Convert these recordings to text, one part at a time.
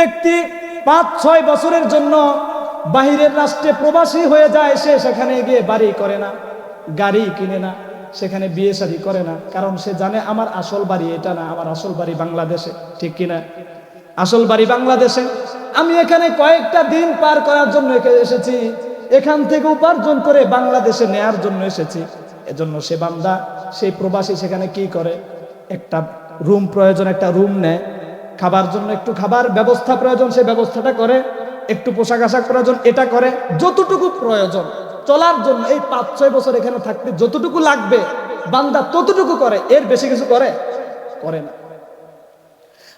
ব্যক্তি পাঁচ, ছয় বছরের জন্য বাহিরের রাষ্ট্রে প্রবাসী হয়ে যায়, সে সেখানে গিয়ে বাড়ি করে না, গাড়ি কিনে না, সেখানে বিয়ে শাদী করে না, কারণ সে জানে আমার আসল বাড়ি এটা না, আমার আসল বাড়ি বাংলাদেশে, ঠিক কিনা? আসল বাড়ি বাংলাদেশে। আমি এখানে কয়েকটা দিন পার করার জন্য এসেছি, এখান থেকে উপার্জন করে বাংলাদেশে নেয়ার জন্য এসেছি। এজন্য সে বান্দা, সেই প্রবাসী সেখানে কি করে? একটা রুম প্রয়োজন, একটা রুম নেয়। খাবার জন্য একটু খাবার ব্যবস্থা প্রয়োজন, সে ব্যবস্থাটা করে। একটু পোশাক আশাক প্রয়োজন এটা করে। যতটুকু প্রয়োজন, চলার জন্য এই পাঁচ, ছয় বছর এখানে থাকতে যতটুকু লাগবে, বান্দা ততটুকু করে, এর বেশি কিছু করে করে না।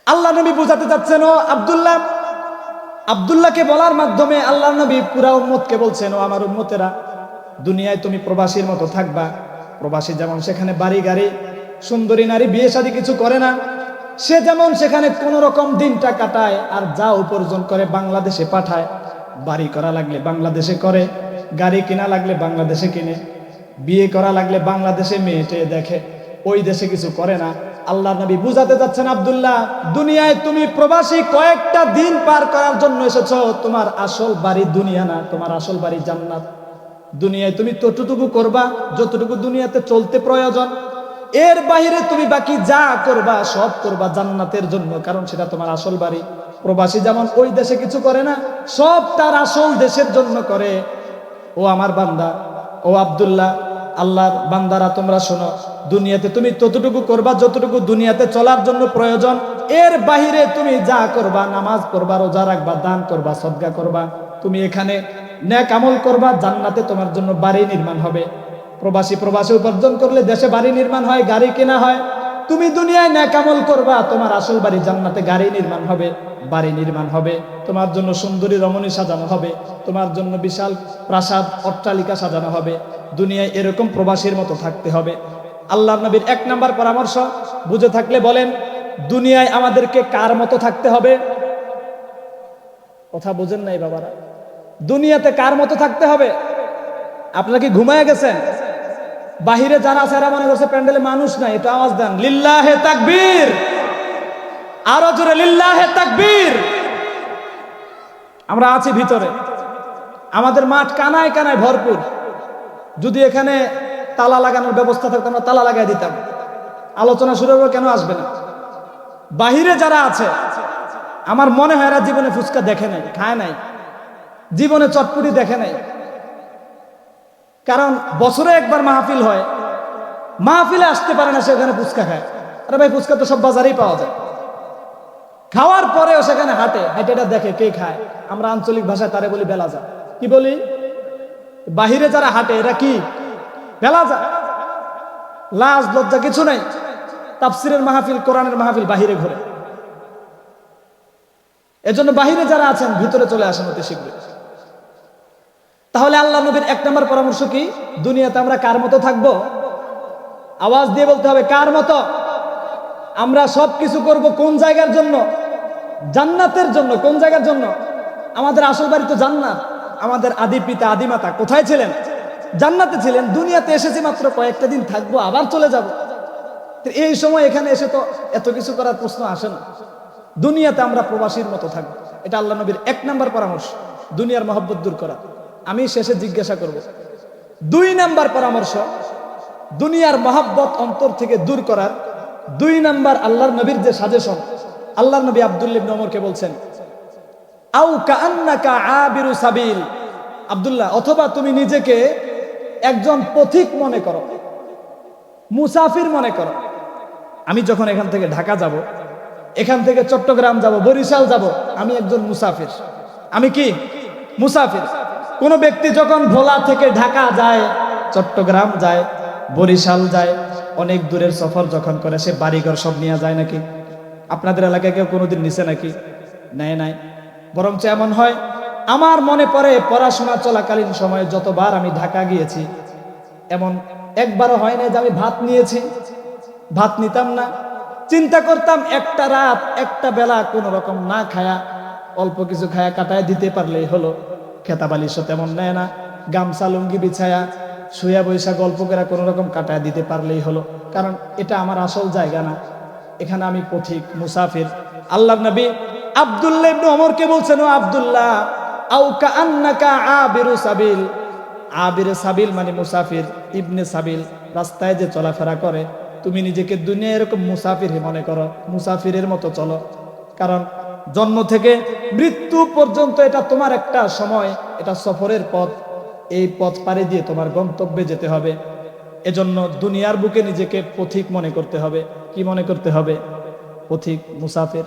আল্লাহ নবী বুঝাতে চাচ্ছেন, ও আবদুল্লাহ, আবদুল্লাহকে বলার মাধ্যমে আল্লাহ নবী পুরা উম্মতকে বলছেন, ও আমার উম্মতেরা, দুনিয়ায় তুমি প্রবাসীর মতো থাকবা। প্রবাসী যেমন সেখানে বাড়ি গাড়ি সুন্দরী নারী বিয়ে শাদী কিছু করে না। সে যেমন সেখানে কোন রকম দিনটা কাটায় আর যা উপার্জন করে বাংলাদেশে পাঠায়। বাড়ি করা লাগলে বাংলাদেশে করে, গাড়ি কেনা লাগলে বাংলাদেশে কিনে, বিয়ে করা লাগলে বাংলাদেশে মেয়েটে দেখে, ওই দেশে কিছু করে না। আল্লাহ নবী বুঝাতে যাচ্ছেন আবদুল্লাহ, দুনিয়ায় তুমি প্রবাসী কয়েকটা দিন পার করার জন্য এসেছ। তোমার আসল বাড়ি দুনিয়া না, তোমার আসল বাড়ি জান্নাত। দুনিয়ায় তুমি ততটুকু করবা, যতটুকু দুনিয়াতে চলতে প্রয়োজন। এর বাহিরে তুমি বাকি যা করবা, সব করবা জান্নাতের জন্য, কারণ সেটা তোমার আসল বাড়ি। প্রবাসী যেমন ওই দেশে কিছু করে না, সব তার আসল দেশের জন্য করে। ও আমার বান্দা, ও আব্দুল্লাহ, আল্লাহর বান্দারা, তোমরা শোনো, দুনিয়াতে তুমি ততটুকু করবা, যতটুকু দুনিয়াতে চলার জন্য প্রয়োজন, এর বাহিরে তুমি যা করবা, নামাজ পড়বা, রোজা রাখবা, দান করবা, সদগা করবা, তুমি এখানে ন্যাক আমল করবা, জান্নাতে তোমার জন্য বাড়ি নির্মাণ হবে। প্রবাসী প্রবাসী উপার্জন করলে দেশে বাড়ি নির্মাণ হয়, গাড়ি কেনা হয়। তুমি দুনিয়ায় ন্যাকামল করবা, তোমার আসল বাড়ি জান্নাতে গাড়ি নির্মাণ হবে, বাড়ি নির্মাণ হবে। তোমার জন্য সুন্দরী রমণী সাজানো হবে, তোমার জন্য বিশাল প্রাসাদ, অট্টালিকা সাজানো হবে। দুনিয়ায় এরকম প্রবাসীর মতো থাকতে হবে। আল্লাহ নবীর এক নাম্বার পরামর্শ, বুঝে থাকলে বলেন, দুনিয়ায় আমাদেরকে কার মতো থাকতে হবে? কথা বুঝেন নাই বাবারা। দুনিয়াতে কার মতো থাকতে হবে? আপনারা কি ঘুমায় গেছেন? বাহিরে যারা আছে, এরা মনে করছে প্যান্ডেলে মানুষ নাই এটা আওয়াজ দেন। লিল্লাহে তাকবীর। আরও জোরে, লিল্লাহে তাকবীর। আমরা আছি ভিতরে। আমাদের মাঠ কানায় কানায় ভরপুর। যদি এখানে তালা লাগানোর ব্যবস্থা থাকতো, আমরা তালা লাগাই দিতাম। আলোচনা শুরু হবে, কেন আসবে না? বাহিরে যারা আছে, আমার মনে হয় এরা জীবনে ফুচকা দেখে নাই, খায় নাই। জীবনে চটপুটি দেখে নাই। কারণ বছরে একবার মাহফিল হয়, মাহফিলে আসতে পারে না সেখানে ফুচকা খায়। আরে ভাই, ফুচকা তো সব বাজারেই পাওয়া যায়। খাওয়ার পরেও সেখানে হাঁটে হাঁটে এটা দেখে কে খায়। আমরা আঞ্চলিক ভাষায় তারে বলি বেলাজা। কি বলি? বাহিরে যারা হাঁটে, এরা কি? বেলা যা লাজ, লজ্জা কিছু নাই। তাফসিরের মাহফিল, কোরআনের মাহফিল বাহিরে ঘুরে। এজন্য বাহিরে যারা আছেন, ভিতরে চলে আসেন অতি শীঘ্রই। তাহলে আল্লাহ নবীর এক নম্বর পরামর্শ কি? দুনিয়াতে আমরা কার মতো থাকব? আওয়াজ দিয়ে বলতে হবে, কার মতো? আমরা সব কিছু করব কোন জায়গার জন্য? জান্নাতের জন্য। কোন জায়গার জন্য? আমাদের আসল বাড়ি তো জান্নাত। আমাদের আদি পিতা, আদি মাতা কোথায় ছিলেন? জান্নাতে ছিলেন। দুনিয়াতে এসেছি মাত্র কয়েকটা দিন থাকব, আবার চলে যাব। এই সময় এখানে এসে তো এত কিছু করার প্রশ্ন আসে না। দুনিয়াতে আমরা প্রবাসীর মতো থাকব। এটা আল্লাহ নবীর এক নম্বর পরামর্শ। দুনিয়ার মহব্বত দূর করা। আমি শেষে জিজ্ঞাসা করব, দুই নাম্বার পরামর্শ, দুনিয়ার মহাব্বত অন্তর থেকে দূর করার, দুই নাম্বার আল্লাহর নবীর যে সাজেশন আল্লাহ নবী আবদুল্লিব নমরকে বলছেন আউ কান্নাকা আবিরু সাবিল। আব্দুল্লাহ, অথবা তুমি নিজেকে একজন পথিক মনে করো, মুসাফির মনে করো। আমি যখন এখান থেকে ঢাকা যাব, এখান থেকে চট্টগ্রাম যাব, বরিশাল যাব, আমি একজন মুসাফির। আমি কি? মুসাফির। কোন ব্যক্তি যখন ভোলা থেকে ঢাকা যায়, চট্টগ্রাম যায়, বরিশাল যায়, অনেক দূরের সফর যখন করে, সে বাড়িঘর সব নিয়ে যায় নাকি? আপনাদের এলাকায় কেউ কোনোদিন নিছে নাকি? নেয় নাই। বরঞ্চ এমন হয়, আমার মনে পড়ে পড়াশোনা চলাকালীন সময়ে যতবার আমি ঢাকা গিয়েছি, এমন একবারও হয় না যে আমি ভাত নিয়েছি। ভাত নিতাম না। চিন্তা করতাম একটা রাত, একটা বেলা কোনো রকম না খায়া, অল্প কিছু খায়া কাটায় দিতে পারলেই হলো। খেতাবালিশও তেমন নেয় না। গামছা, লুঙ্গি বিছায়া শুয়া বৈশা গল্প করে কোনো রকম কাটায় দিতে পারলেই হলো। কারণ এটা আমার আসল জায়গা না। এখানে আমি পথিক, মুসাফির। আল্লাহ নবী আব্দুল্লাহ ইবনে ওমরকে বলছেন, ও আব্দুল্লাহ, আও কাআন্নাকা আবিরু সাবিল। আবির সাবিল মানে মুসাফির, ইবনে সাবিল রাস্তায় যে চলাফেরা করে। তুমি নিজেকে দুনিয়া এরকম মুসাফির মনে করো। মুসাফিরের মতো চলো। কারণ জন্ম থেকে মৃত্যু পর্যন্ত এটা তোমার একটা সময়, এটা সফরের পথ। এই পথ পাড়ি দিয়ে তোমার গন্তব্যে যেতে হবে। এজন্য দুনিয়ার বুকে নিজেকে পথিক মনে করতে হবে। কি মনে করতে হবে? পথিক মুসাফির।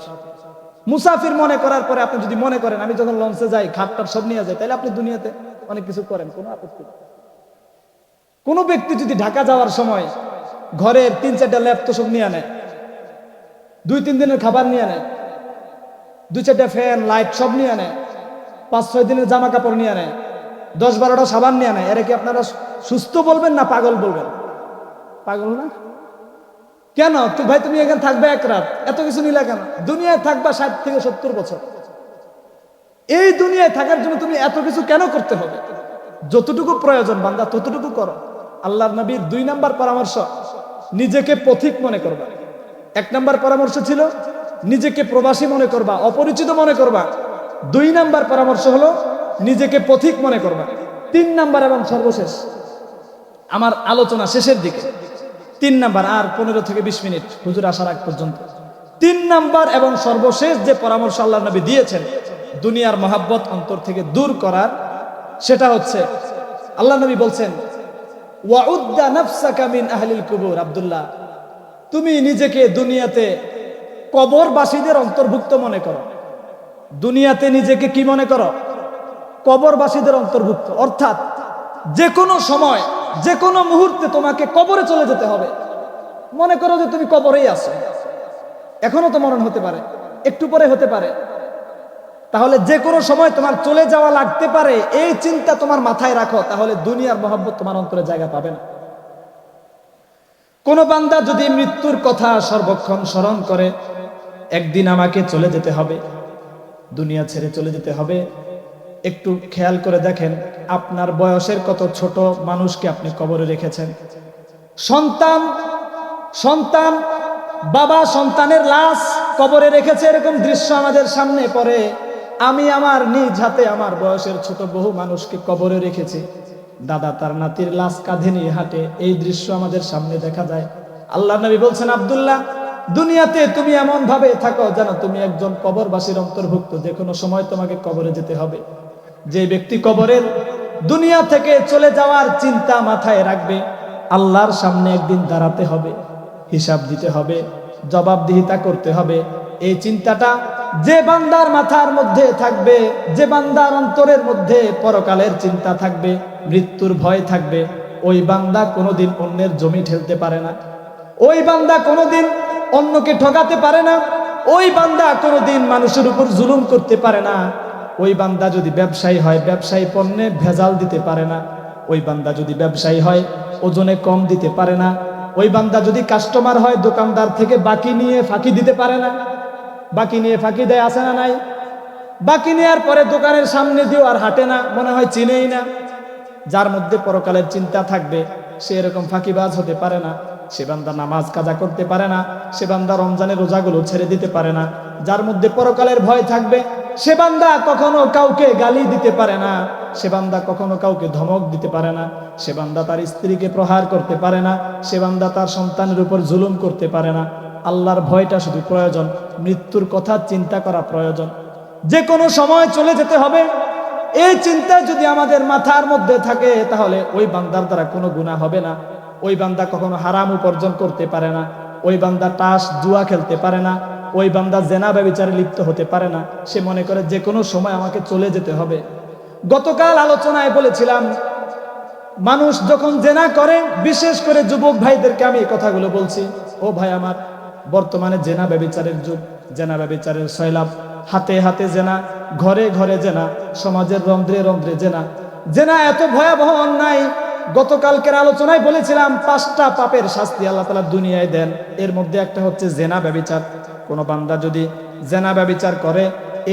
মুসাফির মনে করার পরে আপনি যদি মনে করেন, আমি যখন লঞ্চে যাই খাটটার সব নিয়ে যাই তাহলে আপনি দুনিয়াতে অনেক কিছু করেন, কোনো আপত্তি কোনো ব্যক্তি যদি ঢাকা যাওয়ার সময় ঘরের তিন চারটা ল্যাপ তো সব নিয়ে নেয় দুই তিন দিনের খাবার নিয়ে নেয় দুই চারটা ফ্যান, লাইট সব নিয়ে আনে। পাঁচ ছয় দিনের জামা কাপড় নিয়ে আনে। দশ বারোটা সাবান নিয়ে আনে। এরা কি আপনারা সুস্থ বলবেন না পাগল বলবেন? পাগল না? কেন? তো ভাই, তুমি এখানে থাকবে এক রাত। এত কিছু নিলে কেন? দুনিয়ায় থাকবা ষাট থেকে সত্তর বছর। এই দুনিয়ায় থাকার জন্য তুমি এত কিছু কেন করতে হবে? যতটুকু প্রয়োজন বান্দা, ততটুকু করো। আল্লাহর নবীর দুই নাম্বার পরামর্শ, নিজেকে পথিক মনে করবা। এক নাম্বার পরামর্শ ছিল নিজেকে প্রবাসী মনে করবা, অপরিচিত মনে করবা। দুই নাম্বার পরামর্শ হলো, নিজেকে পথিক মনে করবা। তিন নাম্বার এবং সর্বশেষ, আমার আলোচনা শেষের দিকে। তিন নাম্বার আর পনেরো থেকে বিশ মিনিট, হুজুর আসার আগ পর্যন্ত। তিন নাম্বার এবং সর্বশেষ যে পরামর্শ আল্লাহ নবী দিয়েছেন, দুনিয়ার মহাব্বত অন্তর থেকে দূর করার, সেটা হচ্ছে আল্লাহ নবী বলছেন ওয়াউদ্দা নাফসাকা মিন আহলিল কুবুর আব্দুল্লাহ। তুমি নিজেকে দুনিয়াতে কবরবাসীদের অন্তর্ভুক্ত মনে করো। দুনিয়াতে নিজেকে কি মনে করো? কবরবাসীদের অন্তর্ভুক্ত। অর্থাৎ যে কোনো সময় যে কোনো মুহূর্তে তোমাকে কবরে চলে যেতে হবে। মনে করো যে তুমি কবরেই আছো। এখনও তো মরণ হতে পারে। একটু পরে হতে পারে। তাহলে যে কোনো সময় তোমার চলে যাওয়া লাগতে পারে, এই চিন্তা তোমার মাথায় রাখো, তাহলে দুনিয়ার মহব্বত তোমার অন্তরে জায়গা পাবে না। কোন বান্দা যদি মৃত্যুর কথা সর্বক্ষণ স্মরণ করে একদিন আমাকে চলে যেতে হবে। দুনিয়া ছেড়ে চলে যেতে হবে। একটু খেয়াল করে দেখেন, আপনার বয়সের কত ছোট মানুষকে আপনি কবরে রেখেছেন। সন্তান সন্তান, বাবা সন্তানের লাশ কবরে রেখেছে এরকম দৃশ্য আমাদের সামনে পড়ে। আমি আমার নিজ হাতে আমার বয়সের ছোট বহু মানুষকে কবরে রেখেছি। দাদা তার নাতির লাশ কাঁধে নিয়ে হাঁটে। এই দৃশ্য আমাদের সামনে দেখা যায়। আল্লাহ নবী বলছেন, আব্দুল্লাহ দুনিয়াতে তুমি এমন ভাবে থাকো যেন তুমি একজন কবরবাসীর অন্তর্ভুক্ত, যে কোনো সময় তোমাকে কবরে যেতে হবে। যে ব্যক্তি কবরের দুনিয়া থেকে চলে যাওয়ার চিন্তা মাথায় রাখবে, আল্লাহর সামনে একদিন দাঁড়াতে হবে, হিসাব দিতে হবে, জবাবদিহিতা করতে হবে। এই চিন্তাটা যে বান্দার মাথার মধ্যে থাকবে, যে বান্দার অন্তরের মধ্যে পরকালের চিন্তা থাকবে, মৃত্যুর ভয় থাকবে, ওই বান্দা কোনোদিন অন্যের জমি ঠেলতে পারে না। ওই বান্দা কোনোদিন অন্যকে ঠকাতে পারে না, ওই বান্দা কোনোদিন মানুষের উপর জুলুম করতে পারে না। ওই বান্দা যদি ব্যবসায়ী হয়, ব্যবসায়ী পণ্যে ভেজাল দিতে পারে না। ওই বান্দা যদি ব্যবসায়ী হয়, ওজনে কম দিতে পারে না। ওই বান্দা যদি কাস্টমার হয়, দোকানদার থেকে বাকি নিয়ে ফাঁকি দিতে পারে না। বাকি নিয়ে ফাঁকি দেয় আসে না নাই? বাকি নেওয়ার পরে দোকানের সামনে দিয়েও আর হাঁটে না, মনে হয় চিনেই না। যার মধ্যে পরকালের চিন্তা থাকবে সে এরকম ফাঁকিবাজ হতে পারে না। সে বান্দা নামাজ কাজা করতে পারে না। সে বান্দা রমজানের রোজাগুলো ছেড়ে দিতে পারে না। যার মধ্যে পরকালের ভয় থাকবে, সে বান্দা কখনো কাউকে গালি দিতে পারে না। সে বান্দা কখনো কাউকে ধমক দিতে পারে না। সে বান্দা তার স্ত্রীকে প্রহার করতে পারে না। সে বান্দা তার সন্তানের উপর জুলুম করতে পারে না। আল্লাহর ভয়টা শুধু প্রয়োজন, মৃত্যুর কথা চিন্তা করা প্রয়োজন। যে কোনো সময় চলে যেতে হবে। এই চিন্তা যদি আমাদের মাথার মধ্যে থাকে, তাহলে ওই বান্দার দ্বারা কোনো গুণা হবে না। ওই বান্দা কখনো হারাম উপার্জন করতে পারে না। ওই বান্দা টাস জুয়া খেলতে পারে না। ওই বান্দা জেনা ব্যবচারে লিপ্ত হতে পারে না। সে মনে করে যে কোনো সময় আমাকে চলে যেতে হবে। গতকাল আলোচনায় বলেছিলাম, মানুষ যখন জেনা করে, বিশেষ করে যুবক ভাইদেরকে আমি এই কথাগুলো বলছি, ও ভাই আমার, বর্তমানে জেনা ব্যবিচারের যুগ, জেনা ব্যবিচারের সয়লাভ হাতে হাতে জেনা ঘরে ঘরে জেনা, সমাজের রন্ধ্রে রন্ধ্রে জেনা। জেনা এত ভয়াবহ অন্যায়, গতকালকের আলোচনায় বলেছিলাম পাঁচটা পাপের শাস্তি আল্লাহ তালা দুনিয়ায় দেন। এর মধ্যে একটা হচ্ছে জেনা ব্যবিচার। কোনো বান্দা যদি জেনা ব্যবিচার করে,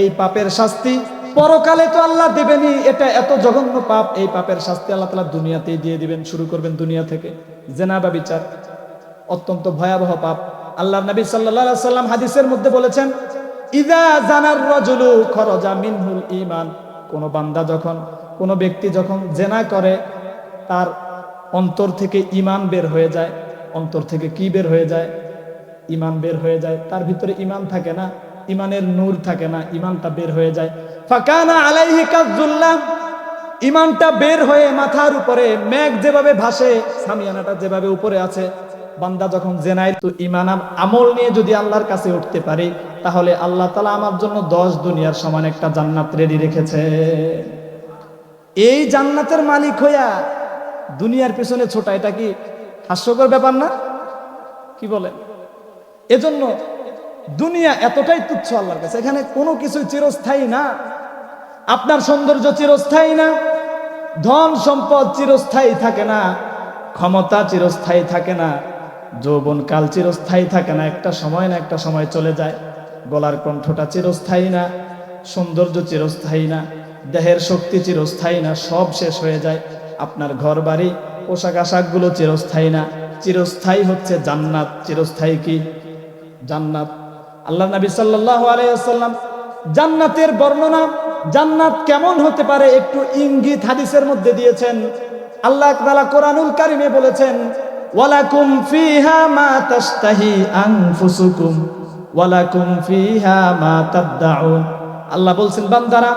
এই পাপের শাস্তি পরকালে তো আল্লাহ দেবেনি এটা এত জঘন্য পাপ, এই পাপের শাস্তি আল্লাহ তালা দুনিয়াতেই দিয়ে দিবেন, শুরু করবেন দুনিয়া থেকে। জেনা ব্যবিচার, অত্যন্ত ভয়াবহ পাপ। আল্লাহ নবী সাল্লাহ সাল্লাম হাদিসের মধ্যে বলেছেন ইদা জানার রজুলু খরজা মিনহুল ইমান কোন বান্দা যখন, কোন ব্যক্তি যখন জেনা করে, তার অন্তর থেকে ইমান বের হয়ে যায়। অন্তর থেকে কি বের হয়ে যায়? ইমান বের হয়ে যায়। তার ভিতরে ইমান থাকে না ইমানের নূর থাকে না ইমানটা বের হয়ে যায়। ফাকানা আলাইহি কাজুল্লাহ ইমানটা বের হয়ে মাথার উপরে, মেঘ যেভাবে ভাসে, সামিয়ানাটা যেভাবে উপরে আছে বান্দা যখন জেনাই তো ইমান আমল নিয়ে যদি আল্লাহর কাছে উঠতে পারি, তাহলে আল্লাহ তালা আমার জন্য দশ দুনিয়ার সমান একটা জান্নাত রেডি রেখেছে। এই জান্নাতের মালিক হইয়া দুনিয়ার পেছনে ছোটা, এটা কি হাস্যকর ব্যাপার না? কি বলেন এজন্য দুনিয়া এতটাই তুচ্ছ আল্লাহর কাছে, এখানে কোনো কিছু চিরস্থায়ী না। আপনার সৌন্দর্য চিরস্থায়ী না, ধন সম্পদ চিরস্থায়ী থাকে না, ক্ষমতা চিরস্থায়ী থাকে না। যৌবন কাল চিরস্থায়ী থাকে না, একটা সময় না একটা সময় চলে যায়। গলার কণ্ঠটা চিরস্থায়ী না, সৌন্দর্য চিরস্থায়ী না, দেহের শক্তি চিরস্থায়ী না, সব শেষ হয়ে যায়। আপনার ঘর বাড়ি পোশাক আশাকগুলো চিরস্থায়ী না। চিরস্থায়ী হচ্ছে জান্নাত, চিরস্থায়ী কি? জান্নাত। আল্লাহ নবী সাল্লাল্লাহু আলাইহি ওয়াসাল্লাম, জান্নাতের বর্ণনা, জান্নাত কেমন হতে পারে একটু ইঙ্গিত হাদিসের মধ্যে দিয়েছেন। আল্লাহ তাআলা কোরআনুল কারিমে বলেছেন ওয়ালাকুম ফিহা মা তাশতাহি আনফুসুকুম, ওয়ালাকুম ফিহা মা তাদদাউন। আল্লাহ বলছেন, বান্দারা,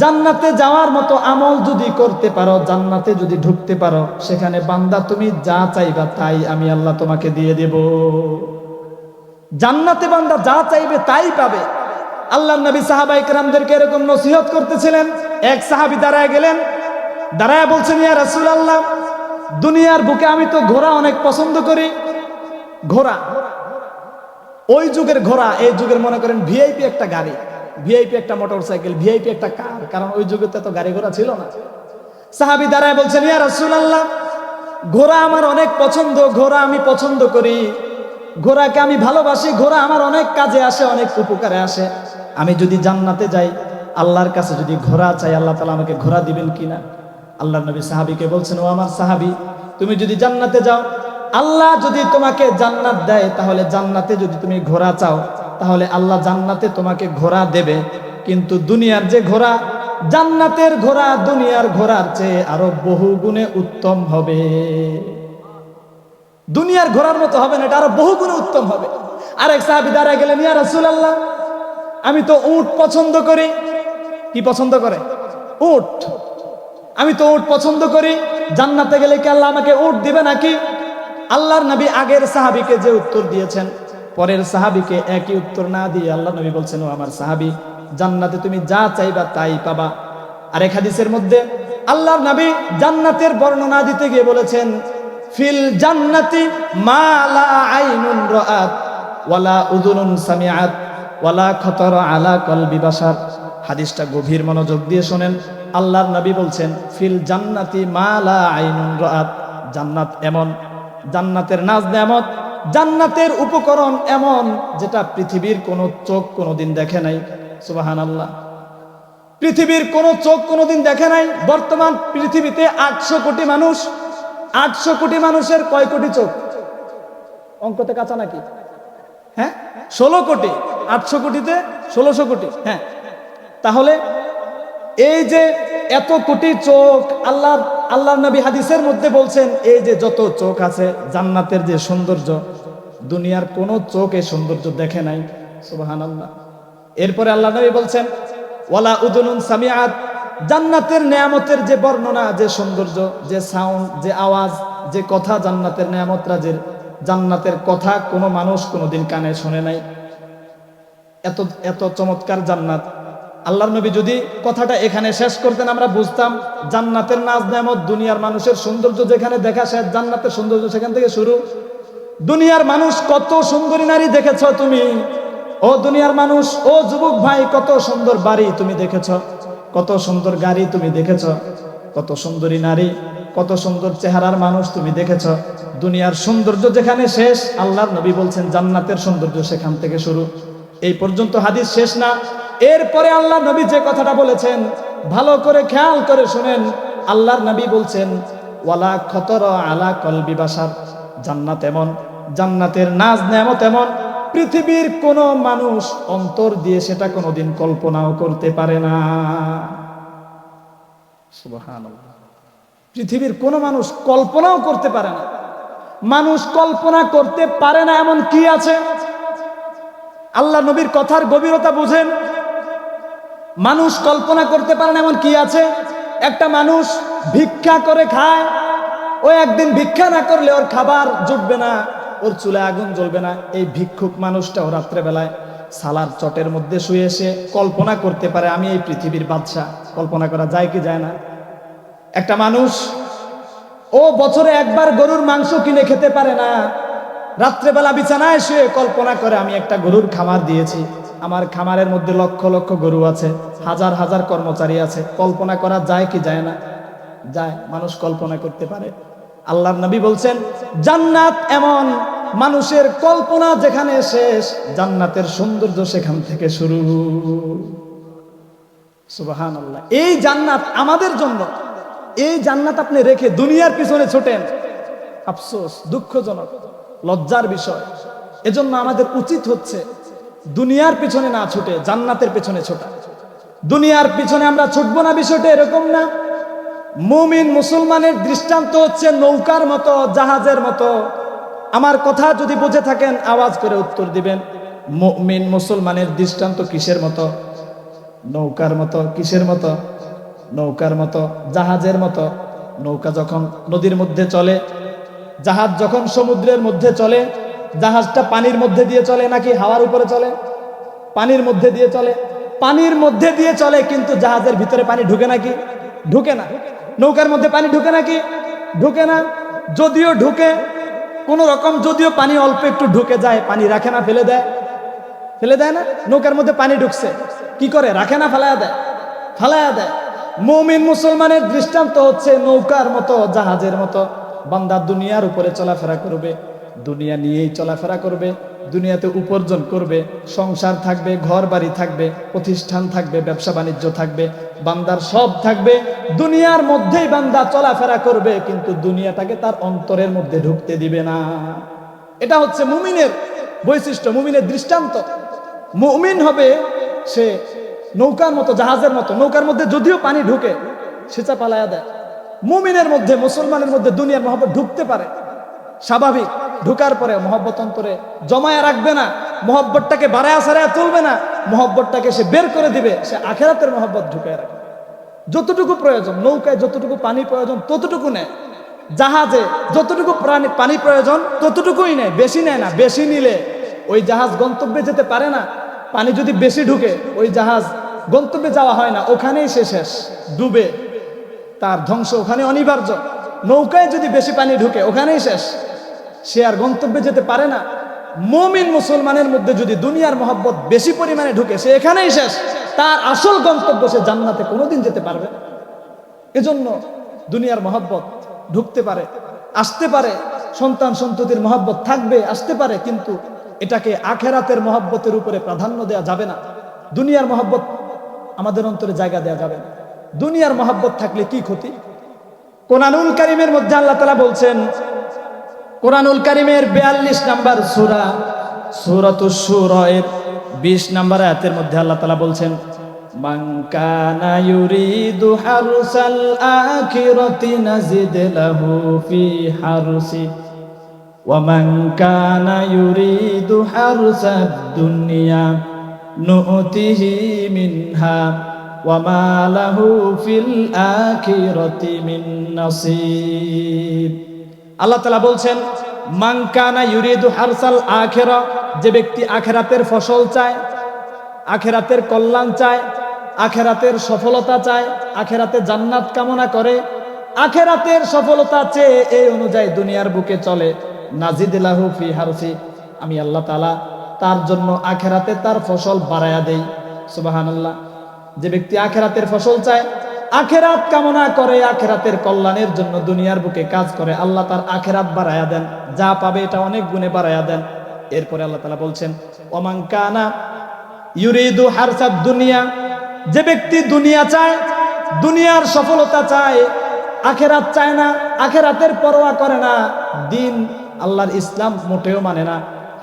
জান্নাতে যাওয়ার মতো আমল যদি করতে পারো, জান্নাতে যদি ঢুকতে পারো, সেখানে বান্দা তুমি যা চাইবা তাই আমি আল্লাহ তোমাকে দিয়ে দেব। জান্নাতে বান্দা যা চাইবে তাই পাবে। আল্লাহ নবী সাহাবাই কেরামদেরকে এরকম নসিহত করতেছিলেন। এক সাহাবি দাঁড়ায় গেলেন। দাঁড়ায় বলছেন, ইয়া রাসূল আল্লাহ দুনিয়ার বুকে আমি তো ঘোড়া অনেক পছন্দ করি। ঘোড়া। ওই যুগের ঘোড়া, এই যুগের মনে করেন ভিআইপি একটা গাড়ি। ভিআইপি একটা মোটর সাইকেল ভিআইপি একটা কার কারণ ওই যুগে তো গাড়ি ঘোড়া ছিল না। সাহাবি দাঁড়ায় বলছেন, ইয়া রাসূল আল্লাহ ঘোড়া আমার অনেক পছন্দ, ঘোড়া আমি পছন্দ করি। ঘোড়াকে আমি ভালোবাসি, ঘোড়া আমার অনেক কাজে আসে, অনেক উপকারে আসে। আমি যদি জান্নাতে যাই, আল্লাহর কাছে যদি ঘোড়া চাই, আল্লাহ তালা আমাকে ঘোড়া দিবেন কিনা? আল্লাহ নবী সাহাবিকে বলছেন, ও আমার সাহাবি, তুমি যদি জান্নাতে যাও, আল্লাহ যদি তোমাকে জান্নাত দেয়, তাহলে জান্নাতে যদি তুমি ঘোড়া চাও, তাহলে আল্লাহ জান্নাতে তোমাকে ঘোড়া দেবে। কিন্তু দুনিয়ার যে ঘোড়া, জান্নাতের ঘোড়া দুনিয়ার ঘোড়ার চেয়ে আরও বহু গুণে উত্তম হবে। দুনিয়ার ঘোড়ার মতো হবে না, এটা আরও বহু গুণে উত্তম হবে। আরেক সাহাবি দাঁড়ায় গেলেন, ইয়া রাসূলুল্লাহ, আমি তো উট পছন্দ করি। কি পছন্দ করে? উট। আমি তো উট পছন্দ করি। জান্নাতে গেলে কি আল্লাহ আমাকে উট দিবে নাকি? আল্লাহর নবী আগের সাহাবিকে যে উত্তর দিয়েছেন, পরের সাহাবিকে একই উত্তর না দিয়ে আল্লাহ নবী বলছেন, ও আমার সাহাবি, জান্নাতে তুমি যা চাইবা তাই পাবা। আরেক হাদিসের মধ্যে, আল্লাহর নবী জান্নাতের বর্ণনা দিতে গিয়ে বলেছেন, ফিল জান্নাতি মা লা আইনুন রাআত, ওয়ালা উযুনুন সামিআত, ওয়ালা খতর আলা কলবি বাশার। হাদিসটা গভীর মনোযোগ দিয়ে শোনেন। আল্লাহর নবী বলছেন, ফিল জান্নাতি মালা আইনুন রাআত। জান্নাত এমন, জান্নাতের নাজ নেয়ামত জান্নাতের উপকরণ এমন, যেটা পৃথিবীর কোনো চোখ কোনোদিন দেখে নাই। সুবাহান আল্লাহ পৃথিবীর কোনো চোখ কোনোদিন দেখে নাই। বর্তমান পৃথিবীতে আটশো কোটি মানুষ, আটশো কোটি মানুষের কয় কোটি চোখ? অঙ্কতে কাঁচা নাকি? হ্যাঁ? ষোলো কোটি। আটশো কোটিতে ষোলোশো কোটি। হ্যাঁ? তাহলে এই যে এত কোটি চোখ আল্লাহ আল্লাহ নবী হাদিসের মধ্যে বলছেন, এই যে যত চোখ আছে, জান্নাতের যে সৌন্দর্য, দুনিয়ার কোনো চোখ এই সৌন্দর্য দেখে নাই। সুবাহান আল্লাহ এরপরে আল্লাহ নবী বলছেন, ওয়ালা উদুনুন সামিয়াত জান্নাতের নেয়ামতের যে বর্ণনা, যে সৌন্দর্য, যে সাউন্ড যে আওয়াজ, যে কথা জান্নাতের নেয়ামত রাজের জান্নাতের কথা কোনো মানুষ কোনোদিন কানে শোনে নাই। এত এত চমৎকার জান্নাত। আল্লাহর নবী যদি কথাটা এখানে শেষ করতেন, আমরা বুঝতাম জান্নাতের নাজ নেয়ামত দুনিয়ার মানুষের সৌন্দর্য যেখানে দেখা শেষ জান্নাতের সৌন্দর্য সেখান থেকে শুরু। দুনিয়ার মানুষ কত সুন্দরী নারী দেখেছ তুমি? ও দুনিয়ার মানুষ, ও যুবক ভাই, কত সুন্দর বাড়ি তুমি দেখেছ? কত সুন্দর গাড়ি তুমি দেখেছ? কত সুন্দরী নারী, কত সুন্দর চেহারার মানুষ তুমি দেখেছ? দুনিয়ার সৌন্দর্য যেখানে শেষ, আল্লাহর নবী বলছেন জান্নাতের সৌন্দর্য সেখান থেকে শুরু। এই পর্যন্ত হাদিস শেষ না? এরপরে আল্লাহ নবী যে কথাটা বলেছেন, ভালো করে খেয়াল করে শুনেন, আল্লাহর নবী বলছেন, ওয়ালা খতর আলা কলবি বাসার। জান্নাত এমন, জান্নাতের নাজ নেমত এমন, পৃথিবীর কোনো মানুষ অন্তর দিয়ে সেটা কোনোদিন কল্পনাও করতে পারে না। পৃথিবীর কোনো মানুষ কল্পনাও করতে পারে না। মানুষ কল্পনা করতে পারে না এমন কি আছে? আল্লাহ নবীর কথার গভীরতা বুঝেন। মানুষ কল্পনা করতে পারে না এমন কি আছে? একটা মানুষ ভিক্ষা করে খায়, ও একদিন ভিক্ষা না করলে ওর খাবার জুটবে না, ওর চুলে আগুন জ্বলবে না। এই ভিক্ষুক মানুষটাও রাত্রেবেলায় সালার চটের মধ্যে শুয়ে এসে কল্পনা করতে পারে, আমি এই পৃথিবীর বাদশা কল্পনা করা যায় কি যায় না? একটা মানুষ, ও বছরে একবার গরুর মাংস কিনে খেতে পারে না রাত্রেবেলা বিছানায় শুয়ে কল্পনা করে আমি একটা গরুর খামার দিয়েছি। আমার খামারের মধ্যে লক্ষ লক্ষ গরু আছে, হাজার হাজার কর্মচারী আছে। কল্পনা করা যায় কি যায় না? যায়, মানুষ কল্পনা করতে পারে। আল্লাহর নবী বলছেন, জান্নাত এমন মানুষের কল্পনা যেখানে শেষ, জান্নাতের সৌন্দর্য সেখান থেকে শুরু। সুবাহান আল্লাহ এই জান্নাত আমাদের জন্য, এই জান্নাত আপনি রেখে দুনিয়ার পিছনে ছোটেন, আফসোস, দুঃখজনক। লজ্জার বিষয়। এজন্য আমাদের উচিত হচ্ছে দুনিয়ার পিছনে না ছুটে, জান্নাতের পিছনে ছোটা। দুনিয়ার পিছনে আমরা ছুটব না, বিষয়টা এরকম না। মুমিন মুসলমানের দৃষ্টান্ত হচ্ছে নৌকার মতো, জাহাজের মতো। আমার কথা যদি বুঝে থাকেন, আওয়াজ করে উত্তর দিবেন। মুমিন মুসলমানের দৃষ্টান্ত কিসের মতো? নৌকার মতো, কিসের মতো? নৌকার মতো, জাহাজের মতো। নৌকা যখন নদীর মধ্যে চলে জাহাজ যখন সমুদ্রের মধ্যে চলে, জাহাজটা পানির মধ্যে দিয়ে চলে নাকি হাওয়ার উপরে চলে? পানির মধ্যে দিয়ে চলে। পানির মধ্যে দিয়ে চলে কিন্তু জাহাজের ভিতরে পানি ঢুকে নাকি? ঢুকে না। নৌকার মধ্যে পানি ঢুকে নাকি? ঢুকে না। যদিও ঢুকে, কোনো রকম যদিও পানি অল্প একটু ঢুকে যায়, পানি রাখে না, ফেলে দেয়। ফেলে দেয় না? নৌকার মধ্যে পানি ঢুকছে। কি করে? রাখে না, ফেলায়া দেয়। ফেলায়া দেয়। মৌমিন মুসলমানের দৃষ্টান্ত হচ্ছে নৌকার মতো, জাহাজের মতো। বান্দা দুনিয়ার উপরে চলাফেরা করবে, দুনিয়া নিয়েই চলাফেরা করবে, দুনিয়াতে উপার্জন করবে, সংসার থাকবে ঘর বাড়ি থাকবে, প্রতিষ্ঠান থাকবে, ব্যবসা বাণিজ্য থাকবে, বান্দার সব থাকবে, দুনিয়ার মধ্যেই বান্দা চলাফেরা করবে, কিন্তু দুনিয়াটাকে তার অন্তরের মধ্যে ঢুকতে দিবে না। এটা হচ্ছে মুমিনের বৈশিষ্ট্য, মুমিনের দৃষ্টান্ত। মুমিন হবে সে নৌকার মতো, জাহাজের মতো, নৌকার মধ্যে যদিও পানি ঢুকে সেচা পালায়া দেয়। মুমিনের মধ্যে, মুসলমানের মধ্যে দুনিয়ার মহব্বত ঢুকতে পারে। স্বাভাবিক, ঢুকার পরে মহব্বত অন্তরে জমায়া রাখবে না, মহব্বতটাকে বাড়ায়া সারায়া তুলবে না, মহব্বতটাকে সে বের করে দিবে, সে আখেরাতের মহব্বত ঢুকায় রাখবে। যতটুকু প্রয়োজন, নৌকায় যতটুকু পানি প্রয়োজন, ততটুকু নেয়। জাহাজে যতটুকু প্রাণী, পানি প্রয়োজন, ততটুকুই নেয়, বেশি নেয় না, বেশি নিলে ওই জাহাজ গন্তব্যে যেতে পারে না। পানি যদি বেশি ঢুকে, ওই জাহাজ গন্তব্যে যাওয়া হয় না, ওখানেই সে শেষ, ডুবে। তার ধ্বংস ওখানে অনিবার্য। নৌকায় যদি বেশি পানি ঢুকে, ওখানেই শেষ। সে আর গন্তব্যে যেতে পারে না। মমিন মুসলমানের মধ্যে যদি দুনিয়ার মহব্বত বেশি পরিমাণে ঢুকে, সে এখানেই শেষ। তার আসল গন্তব্য সে জান্নাতে কোনোদিন যেতে পারবে এজন্য দুনিয়ার মহব্বত ঢুকতে পারে, আসতে পারে। সন্তান সন্ততির মহব্বত থাকবে, আসতে পারে, কিন্তু এটাকে আখেরাতের মহব্বতের উপরে প্রাধান্য দেওয়া যাবে না। দুনিয়ার মহব্বত আমাদের অন্তরে জায়গা দেওয়া যাবে না। দুনিয়ার মহব্বত থাকলে কি ক্ষতি কোরআনুল কারিমের মধ্যে আল্লাহ তালা বলছেন কোরআনুল কারিমের বিয়াল্লিশ নাম্বার সুরা সুরাত সুরের বিশ নাম্বার আয়াতের মধ্যে আল্লাহ তালা বলছেন من كان يريد حرث الآخرة نزد له في حرثه ومن كان يريد حرث الدنيا نؤته منها وما له في الآخرة من نصيب আল্লাহ তালা বলছেন মাংকানা ইউরিদু হারসাল আখেরা যে ব্যক্তি আখেরাতের ফসল চায় আখেরাতের কল্যাণ চায় আখেরাতের সফলতা চায় আখেরাতে জান্নাত কামনা করে আখেরাতের সফলতা চেয়ে এই অনুযায়ী দুনিয়ার বুকে চলে নাজিদিল্লাহু ফি হারসি আমি আল্লাহ তালা তার জন্য আখেরাতে তার ফসল বাড়ায়া দেই সুবাহান্লাহ যে ব্যক্তি আখেরাতের ফসল চায়, আখেরাত কামনা করে, আখেরাতের কল্যাণের জন্য দুনিয়ার বুকে কাজ করে, আল্লাহ তার আখেরাত বাড়ায়া দেন। যা পাবে এটা অনেক গুণে বাড়ায়া দেন। এরপরে আল্লাহ তালা বলছেন ওমাঙ্কানা ইউরিদু হারসাদ দুনিয়া যে ব্যক্তি দুনিয়া চায়, দুনিয়ার সফলতা চায়, আখেরাত চায় না, আখেরাতের পরোয়া করে না, দিন আল্লাহর ইসলাম মোটেও মানে না,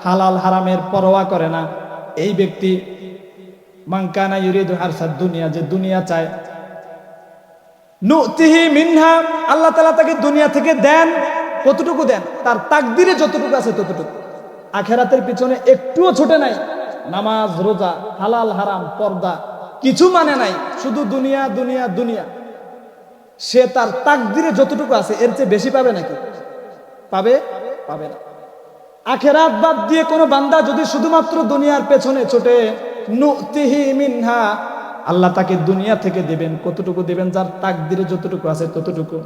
হালাল হারামের পরোয়া করে না। এই ব্যক্তি মাঙ্কানা ইউরিদু হারসাদ দুনিয়া যে দুনিয়া চায় নুতিহি মিনহা আল্লাহ তাকে দুনিয়া থেকে দেন, কতটুকু দেন? তার তাকদিরে যতটুকু আছে ততটুকু। আখেরাতের পিছনে একটুও ছুটে নাই। নামাজ, রোজা, হালাল, হারাম, পর্দা, কিছু মানে নাই। শুধু দুনিয়া দুনিয়া দুনিয়া। সে তার তাকদিরে যতটুকু আছে, এর চেয়ে বেশি পাবে নাকি? পাবে? পাবে না। আখেরাত বাদ দিয়ে কোনো বান্দা যদি শুধুমাত্র দুনিয়ার পেছনে ছোটে মিনহা। আল্লাহ তাকে দুনিয়া থেকে দেবেন, কতটুকু দেবেন যার তাকদিরে যতটুকু আছে ততটুকু।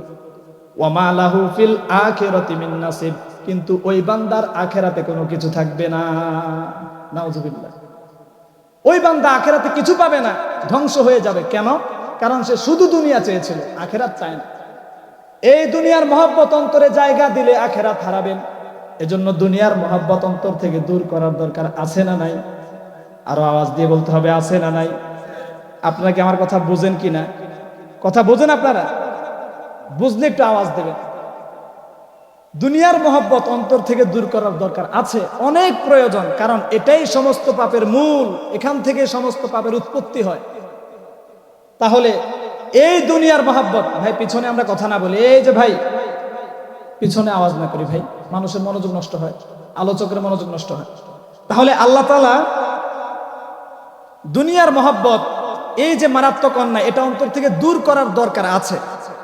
ওয়ামা ফিল আখিরাতি মিন নাসিব। কিন্তু ওই বান্দার আখেরাতে কোনো কিছু থাকবে না। নাউজুবিল্লাহ। ওই বান্দা আখেরাতে কিছু পাবে না, ধ্বংস হয়ে যাবে। কেন? কারণ সে শুধু দুনিয়া চেয়েছিল, আখেরাত চায় না। এই দুনিয়ার মহব্বত অন্তরে জায়গা দিলে আখেরাত হারাবেন। এজন্য দুনিয়ার মহব্বত অন্তর থেকে দূর করার দরকার আছে না নাই? আরও আওয়াজ দিয়ে বলতে হবে, আছে না নাই? আপনারা কি আমার কথা বুঝেন কি না কথা বোঝেন আপনারা? বুঝলে একটু আওয়াজ দেবেন। দুনিয়ার মহব্বত অন্তর থেকে দূর করার দরকার আছে, অনেক প্রয়োজন, কারণ এটাই সমস্ত পাপের মূল, এখান থেকে সমস্ত পাপের উৎপত্তি হয়। তাহলে এই দুনিয়ার মহাব্বত, ভাই, পিছনে আমরা কথা না বলি, এই যে ভাই, পিছনে আওয়াজ না করি ভাই, মানুষের মনোযোগ নষ্ট হয়, আলোচকের মনোযোগ নষ্ট হয়। তাহলে আল্লাহ তালা দুনিয়ার মহাব্বত, এই যে মারাত্মক অন্যায়, এটা অন্তর থেকে দূর করার দরকার আছে।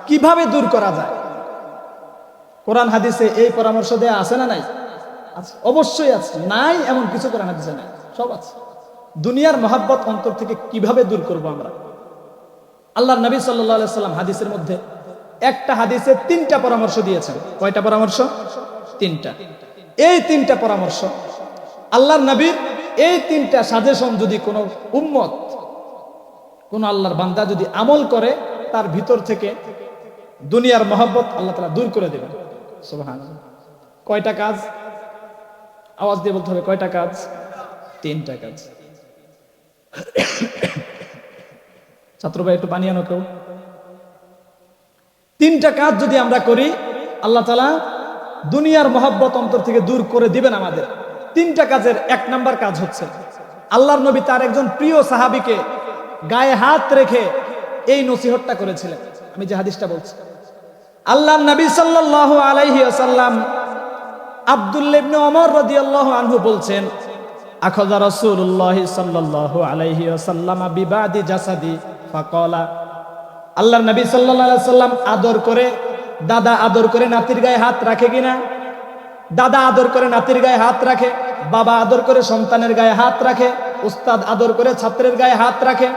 কীভাবে দূর করা যায়? কোরআন হাদিসে এই পরামর্শ দেয়া আছে না নাই? অবশ্যই আছে। নাই এমন কিছু কোরআন হাদিসে নাই, সব আছে। দুনিয়ার মহাব্বত অন্তর থেকে কীভাবে দূর করব আমরা? আল্লাহ নবী সাল্লাহ সাল্লাম হাদিসের মধ্যে একটা হাদিসে তিনটা পরামর্শ দিয়েছেন। কয়টা পরামর্শ? তিনটা। এই তিনটা পরামর্শ আল্লাহর নবীর এই তিনটা সাজেশন যদি কোনো উম্মত, কোন আল্লাহর বান্দা যদি আমল করে, তার ভিতর থেকে দুনিয়ার মহব্বত আল্লাহ তালা দূর করে দেবেন। সুবহান কয়টা কাজ? আওয়াজ দিয়ে বলতে হবে, কয়টা কাজ? তিনটা কাজ। ছাত্র ভাই, একটু বানিয়ে আনো কেউ। তিনটা কাজ যদি আমরা করি, আল্লাহ তালা দুনিয়ার মহব্বত অন্তর থেকে দূর করে দিবেন আমাদের। তিনটা কাজের এক নাম্বার কাজ হচ্ছে। আল্লাহর নবী তার একজন প্রিয় সাহাবিকে গায়ে হাত রেখে এই নসিহতটা করেছিলেন। আমি যে হাদিসটা বলছি। আল্লাহ নবী সাল্লাল্লাহু আলাইহি ওয়াসাল্লাম আব্দুল্লাহ ইবনে ওমর রাদিয়াল্লাহু আনহু বলছেন আখাযা রাসূলুল্লাহ সাল্লাল্লাহু আলাইহি ওয়াসাল্লাম বিবাদি জাসাদি? ফাকালা, আল্লাহর নবী আলাইহি সাল্লাম আদর করে, দাদা আদর করে নাতির গায়ে হাত রাখে কিনা? দাদা আদর করে নাতির গায়ে হাত রাখে, বাবা আদর করে সন্তানের গায়ে হাত রাখে, উস্তাদ আদর করে ছাত্রের গায়ে হাত রাখে।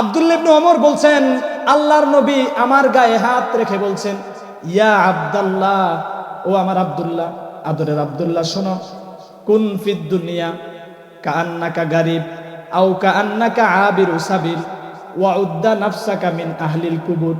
আব্দুল্লাহ ইবনে ওমর বলছেন, আল্লাহর নবী আমার গায়ে হাত রেখে বলছেন, ইয়া আব্দুল্লাহ, ও আমার আব্দুল্লাহ, আদরের আবদুল্লাহ শোনো, কুন ফিদ দুনিয়া কান্নাকা গারিব, আও কান্নাকা আবির সাবিল ওয়া উদ্দা নাফসাকা মিন আহলিল কুবুর।